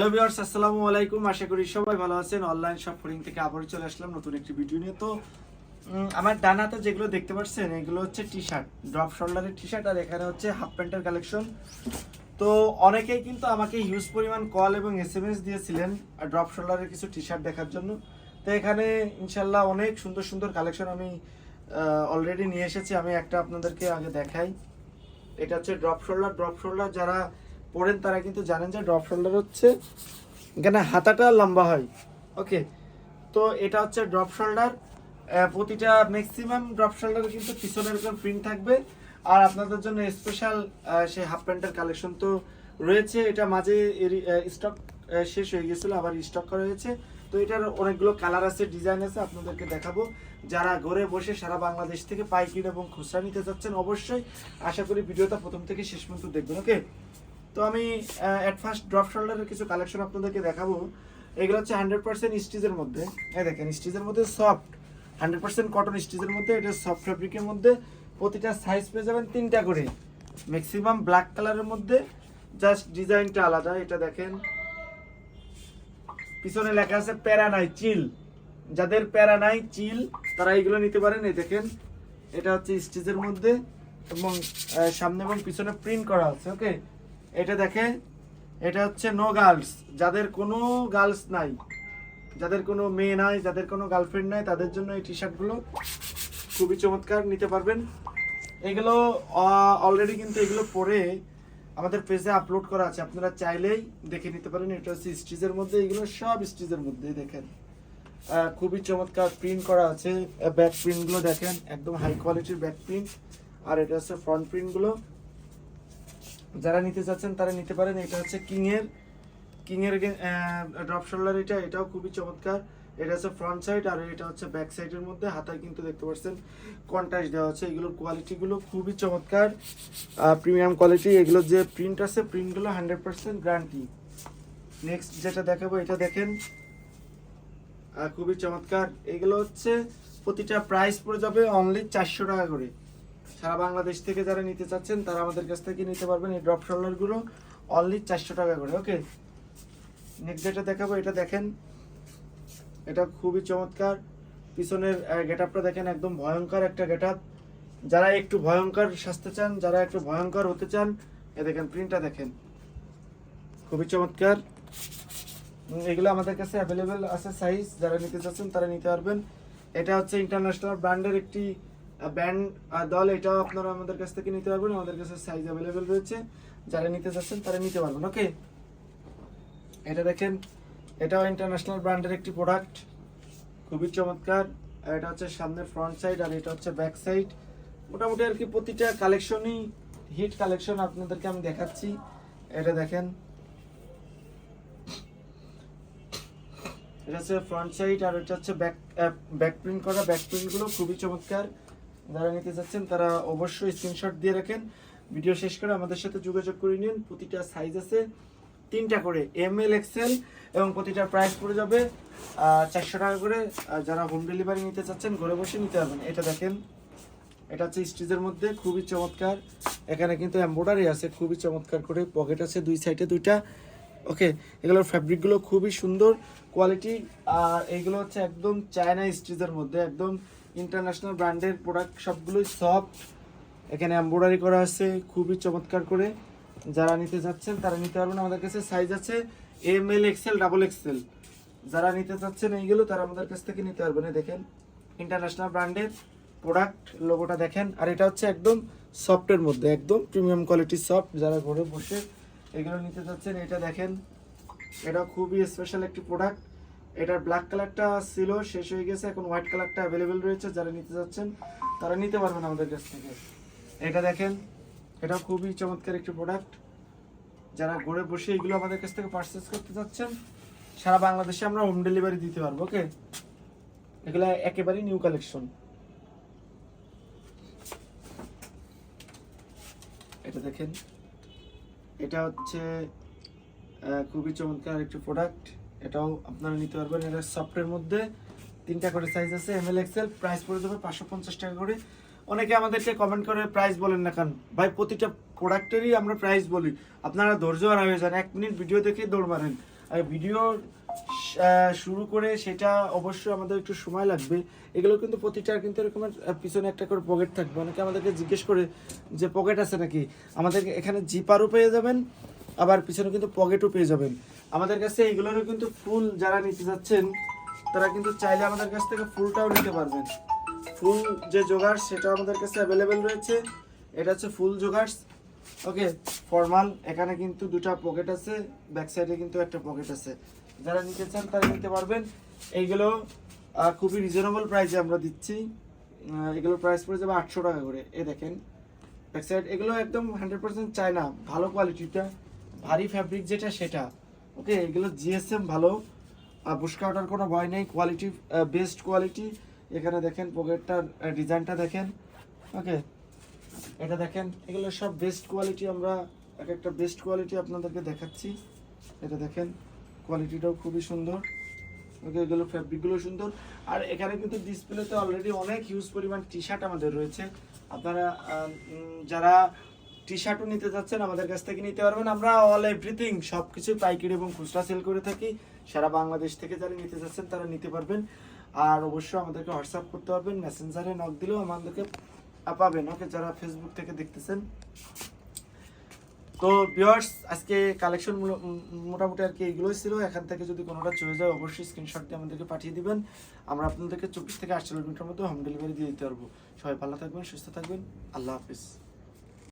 Hello viewers আসসালামু আলাইকুম। আশা করি সবাই ভালো আছেন। অনলাইন শপ ফোরিং থেকে আবারও চলে আসলাম নতুন একটি ভিডিও নিয়ে। তো আমার ডান হাতে যেগুলো দেখতে পাচ্ছেন, এগুলো হচ্ছে টি শার্ট ড্রপ শোল্ডারের টি শার্ট আর এখানে হচ্ছে হাফ প্যান্টের কালেকশন তো, অনেকেই কিন্তু আমাকে হিউজ পরিমাণ কল এবং এস এম এস দিয়েছিলেন ড্রপ শোল্ডারের কিছু টি শার্ট দেখার জন্য। তো, এখানে ইনশাল্লাহ অনেক সুন্দর সুন্দর কালেকশন আমি অলরেডি নিয়ে এসেছি। আমি একটা আপনাদেরকে আগে দেখাই। এটা হচ্ছে ড্রপ শোল্ডার ড্রপ শোল্ডার যারা পড়েন তারা কিন্তু জানেন যে ড্রপ শোল্ডার হচ্ছে, এখানে হাতাটা লম্বা হয়। ওকে, তো এটা হচ্ছে ড্রপ শোল্ডার। প্রতিটা ম্যাক্সিমাম ড্রপ শোল্ডারে কিন্তু পিছনের এরকম প্রিন্ট থাকবে। আর আপনাদের জন্য স্পেশাল সেই হাফ প্যান্টের কালেকশন তো রয়েছে। এটা মাঝে স্টক শেষ হয়ে গেছিল আবার স্টক করা হয়েছে। তো এটার অনেকগুলো কালার আছে ডিজাইন আছে, আপনাদেরকে দেখাবো। যারা ঘরে বসে সারা বাংলাদেশ থেকে পাইকির এবং খুচরা নিতে যাচ্ছেন অবশ্যই আশা করি ভিডিওটা প্রথম থেকে শেষ পর্যন্ত দেখবেন, ওকে? তো আমি অ্যাট ফার্স্ট ড্রপ শোল্ডারের কিছু কালেকশন আপনাদেরকে দেখাবো। এগুলো হচ্ছে হান্ড্রেড পার্সেন্ট স্টিচের মধ্যে। এই দেখেন স্টিচের মধ্যে সফট হান্ড্রেড পার্সেন্ট কটন স্টিচের মধ্যে, এটা সফট ফ্যাব্রিকের মধ্যে। প্রতিটা সাইজ পেয়ে যাবেন তিনটা করে। ম্যাক্সিমাম ব্ল্যাক কালারের মধ্যে জাস্ট ডিজাইনটা আলাদা। এটা দেখেন, পিছনে লেখা আছে প্যারা নাই, চিল। যাদের প্যারা নাই, চিল, তারা এইগুলো নিতে পারেন। এই দেখেন, এটা হচ্ছে স্টিচের মধ্যে এবং সামনে এবং পিছনে প্রিন্ট করা আছে ওকে এটা দেখে, এটা হচ্ছে নো গার্লস যাদের কোনো গার্লস নাই, যাদের কোনো মেয়ে নাই, যাদের কোনো গার্লফ্রেন্ড নাই, তাদের জন্য এই টি শার্টগুলো খুবই চমৎকার, নিতে পারবেন। এগুলো অলরেডি কিন্তু এগুলো পরে আমাদের পেজে আপলোড করা আছে। আপনারা চাইলেই দেখে নিতে পারেন। এটা হচ্ছে স্টিচের মধ্যে, এগুলো সব স্টিচের মধ্যেই দেখেন। খুবই চমৎকার প্রিন্ট করা আছে। ব্যাক প্রিন্টগুলো দেখেন, একদম হাই কোয়ালিটির ব্যাক প্রিন্ট আর এটা হচ্ছে ফ্রন্ট প্রিন্টগুলো যারা নিতে চাচ্ছেন তারা নিতে পারেন। এটা হচ্ছে কিং এর কিং এর ড্রপ শোল্ডার এটা, এটাও খুবই চমৎকার। এটা হচ্ছে ফ্রন্ট সাইড আর এটা হচ্ছে ব্যাক সাইডের মধ্যে। হাতায় কিন্তু দেখতে পাচ্ছেন কন্ট্রাস্ট দেওয়া আছে। এগুলোর কোয়ালিটিগুলো খুবই চমৎকার। প্রিমিয়াম কোয়ালিটি এগুলোর যে প্রিন্ট আছে প্রিন্টগুলো হান্ড্রেড পার্সেন্ট গ্যারান্টি নেক্সট যেটা দেখাবো, এটা দেখেন। খুবই চমৎকার। এগুলো হচ্ছে, প্রতিটা প্রাইস পড়ে যাবে অনলি চারশো টাকা করে। সারা বাংলাদেশ থেকে যারা নিতে চাচ্ছেন, তারা আমাদের কাছ থেকে নিতে পারবেন এই ড্রপ শোল্ডারগুলো অনলি চারশো টাকা করে ওকে নেক্সট যেটা দেখাবো, এটা দেখেন। এটা খুবই চমৎকার। পিছনের গেট আপটা দেখেন, একদম ভয়ঙ্কর একটা গেট আপ যারা একটু ভয়ঙ্কর সাজতে চান, যারা একটু ভয়ঙ্কর হতে চান, এ দেখেন প্রিন্টটা দেখেন। খুবই চমৎকার। এগুলো আমাদের কাছে অ্যাভেলেবেল আছে সাইজ যারা নিতে চাচ্ছেন, তারা নিতে পারবেন। এটা হচ্ছে ইন্টারন্যাশনাল ব্র্যান্ডের একটি ব্যান্ড দল, এটাও আপনারা আমাদের কাছ থেকে নিতে পারবেন, আমাদের কাছে সাইজ অ্যাভেলেবেল রয়েছে। যারা নিতে চাচ্ছেন, তারা নিতে পারবেন ওকে এটা দেখেন, এটাও ইন্টারন্যাশনাল ব্র্যান্ডের একটি প্রোডাক্ট খুবই চমৎকার। আর এটা হচ্ছে সামনের ফ্রন্ট সাইড আর এটা হচ্ছে ব্যাক সাইড মোটামুটি আর কি প্রতিটা কালেকশনই হিট কালেকশন আপনাদেরকে আমি দেখাচ্ছি। এটা দেখেন। এটা হচ্ছে ফ্রন্ট সাইড আর এটা হচ্ছে ব্যাক ব্যাক প্রিন্ট করা। ব্যাক প্রিন্টগুলো খুবই চমৎকার। যারা নিতে চাচ্ছেন তারা অবশ্যই স্ক্রিনশট দিয়ে রাখেন। ভিডিও শেষ করে আমাদের সাথে যোগাযোগ করে নিন। প্রতিটা সাইজ আছে। তিনটা করে এম এল এক্সেল এবং প্রতিটার প্রাইস পড়ে যাবে চারশো টাকা করে। যারা হোম ডেলিভারি নিতে চাচ্ছেন, ঘরে বসে নিতে পারবেন। এটা দেখেন, এটা হচ্ছে স্টিচের মধ্যে, খুবই চমৎকার। এখানে কিন্তু এম্ব্রয়ডারি আছে, খুবই চমৎকার করে। পকেট আছে দুই সাইডে দুইটা। ওকে এগুলোর ফ্যাব্রিকগুলো খুবই সুন্দর। কোয়ালিটি আর এইগুলো হচ্ছে একদম চায়না স্টিচের মধ্যে, একদম ইন্টারন্যাশনাল ব্র্যান্ডের প্রোডাক্ট সবগুলোই সফট এখানে এম্ব্রয়ডারি করা আছে, খুবই চমৎকার করে। যারা নিতে যাচ্ছেন, তারা নিতে পারবেন। আমাদের কাছে সাইজ আছে M L XL double XL যারা নিতে চাচ্ছেন এইগুলো, তারা আমাদের কাছ থেকে নিতে পারবেন। দেখেন ইন্টারন্যাশনাল ব্র্যান্ডের প্রোডাক্ট লোগোটা দেখেন। আর এটা হচ্ছে একদম সফটের মধ্যে, একদম প্রিমিয়াম কোয়ালিটির সফট যারা ঘরে বসে এগুলো নিতে চাচ্ছেন, এটা দেখেন। এটা খুবই স্পেশাল একটি প্রোডাক্ট এটার ব্ল্যাক কালারটা ছিল, শেষ হয়ে গেছে, এখন হোয়াইট কালারটা অ্যাভেলেবেল রয়েছে, যারা নিতে যাচ্ছেন তারা নিতে পারবেন আমাদের কাছ থেকে। এটা দেখেন, এটা খুবই চমৎকার একটি প্রোডাক্ট যারা ঘরে বসে এগুলো আমাদের কাছ থেকে পারচেস করতে চাচ্ছেন, সারা বাংলাদেশে আমরা হোম ডেলিভারি দিতে পারব ওকে এগুলো একেবারেই নিউ কালেকশন এটা দেখেন, এটা হচ্ছে খুবই চমৎকার একটি প্রোডাক্ট এটাও আপনারা নিতে পারবেন। এটা সফটের মধ্যে তিনটা করে সাইজ আছে এম এল এক্সেল প্রাইস পড়ে যাবে পাঁচশো পঞ্চাশ টাকা করে। অনেকে আমাদেরকে কমেন্ট করে প্রাইস বলেন না কারণ ভাই, প্রতিটা প্রোডাক্টেরই আমরা প্রাইস বলি। আপনারা ধৈর্য আর হয়ে যান, এক মিনিট ভিডিও দেখে দৌড় মারেন। আর ভিডিও শুরু করে সেটা অবশ্যই আমাদের একটু সময় লাগবে। এগুলো কিন্তু প্রতিটার কিন্তু এরকমের পিছনে একটা করে পকেট থাকবে। অনেকে আমাদেরকে জিজ্ঞেস করে যে পকেট আছে নাকি? আমাদের এখানে জিপারও পেয়ে যাবেন। আবার পিছনে কিন্তু পকেটও পেয়ে যাবেন। আমাদের কাছে এইগুলোরও কিন্তু ফুল যারা নিতে যাচ্ছেন তারা কিন্তু চাইলে আমাদের কাছ থেকে ফুলটাও নিতে পারবেন। ফুল যে জোগাড় সেটা আমাদের কাছে অ্যাভেলেবেল রয়েছে। এটা হচ্ছে ফুল জোগাড়স ওকে ফর্মাল এখানে কিন্তু দুটা পকেট আছে ব্যাক সাইডে কিন্তু একটা পকেট আছে। যারা নিতে চান তারা নিতে পারবেন। এইগুলো খুবই রিজনেবল প্রাইসে আমরা দিচ্ছি। আহ, এগুলোর প্রাইস পড়ে যাবে আটশো টাকা করে। এ দেখেন ব্যাক সাইড এগুলো একদম হান্ড্রেড পার্সেন্ট চায়না ভালো কোয়ালিটিটা ভারী ফ্যাব্রিক যেটা সেটা। ওকে এগুলো জিএসএম ভালো। বুসকা ওঠার কোনো ভয় নেই। কোয়ালিটি বেস্ট কোয়ালিটি এখানে দেখেন পকেটটার ডিজাইনটা দেখেন। ওকে এটা দেখেন। এগুলো সব বেস্ট কোয়ালিটি আমরা, এক একটা বেস্ট কোয়ালিটি আপনাদেরকে দেখাচ্ছি। এটা দেখেন কোয়ালিটিটাও খুবই সুন্দর। ওকে এগুলো ফ্যাব্রিকগুলো সুন্দর। আর এখানে কিন্তু ডিসপ্লেতে অলরেডি অনেক হিউজ পরিমাণ টি শার্ট আমাদের রয়েছে। আপনারা যারা টি শার্টও নিতে যাচ্ছেন, আমাদের কাছ থেকে নিতে পারবেন। আমরা অল এভরিথিং সব কিছু পাইকারি এবং খুচরা সেল করে থাকি। সারা বাংলাদেশ থেকে যারা নিতে যাচ্ছেন, তারা নিতে পারবেন। আর অবশ্যই আমাদেরকে হোয়াটসঅ্যাপ করতে পারবেন মেসেঞ্জারে নক দিলেও আমাদেরকে পাবেন। ওকে যারা ফেসবুক থেকে দেখতেছেন। তো ভিউয়ার্স আজকে কালেকশন মোটামুটি আর কি এগুলোই ছিল। এখান থেকে যদি কোনোটা চলে যায়, অবশ্যই স্ক্রিনশট দিয়ে আমাদেরকে পাঠিয়ে দিবেন। আমরা আপনাদেরকে চব্বিশ থেকে আটচল্লিশ মিনিটের মধ্যে হোম ডেলিভারি দিয়ে দিতে পারব। সবাই ভালো থাকবেন, সুস্থ থাকবেন। আল্লাহ হাফিজ।